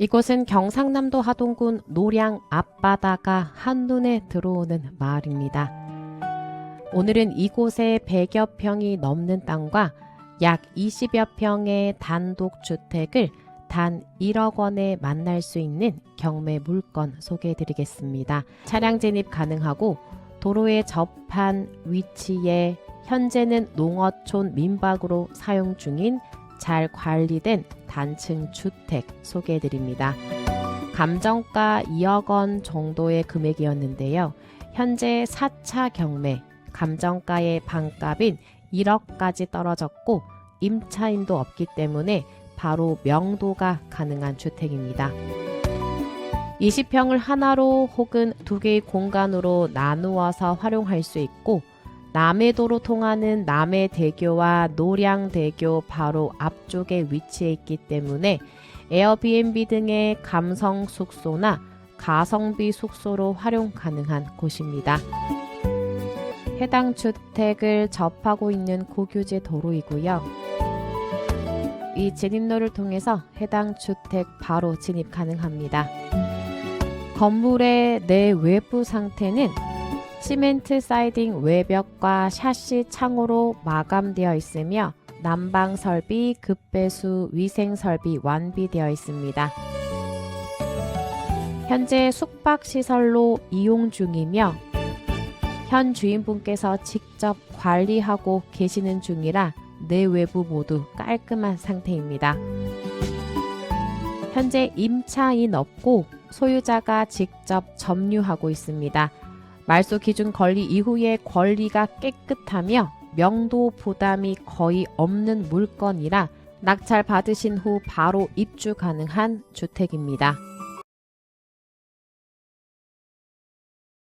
이곳은 경상남도 하동군 노량 앞바다가 한눈에 들어오는 마을입니다. 오늘은 이곳에 100여 평이 넘는 땅과 약 20여 평의 단독 주택을 단 1억 원에 만날 수 있는 경매 물건 소개해 드리겠습니다. 차량 진입 가능하고 도로에 접한 위치에 현재는 농어촌 민박으로 사용 중인 잘 관리된 단층 주택 소개해 드립니다. 감정가 2억 원 정도의 금액이었는데요. 현재 4차 경매 감정가의 반값인 1억까지 떨어졌고 임차인도 없기 때문에 바로 명도가 가능한 주택입니다. 20평을 하나로 혹은 두 개의 공간으로 나누어서 활용할 수 있고 남해도로 통하는 남해대교와 노량대교 바로 앞쪽에 위치해 있기 때문에 에어비앤비 등의 감성 숙소나 가성비 숙소로 활용 가능한 곳입니다. 해당 주택을 접하고 있는 고교제 도로이고요. 이 진입로를 통해서 해당 주택 바로 진입 가능합니다. 건물의 내 외부 상태는 시멘트 사이딩 외벽과 샤시 창호로 마감되어 있으며 난방 설비, 급배수, 위생 설비 완비되어 있습니다. 현재 숙박 시설로 이용 중이며 현 주인분께서 직접 관리하고 계시는 중이라 내외부 모두 깔끔한 상태입니다. 현재 임차인 없고 소유자가 직접 점유하고 있습니다. 말소 기준 권리 이후에 권리가 깨끗하며 명도 부담이 거의 없는 물건이라 낙찰 받으신 후 바로 입주 가능한 주택입니다.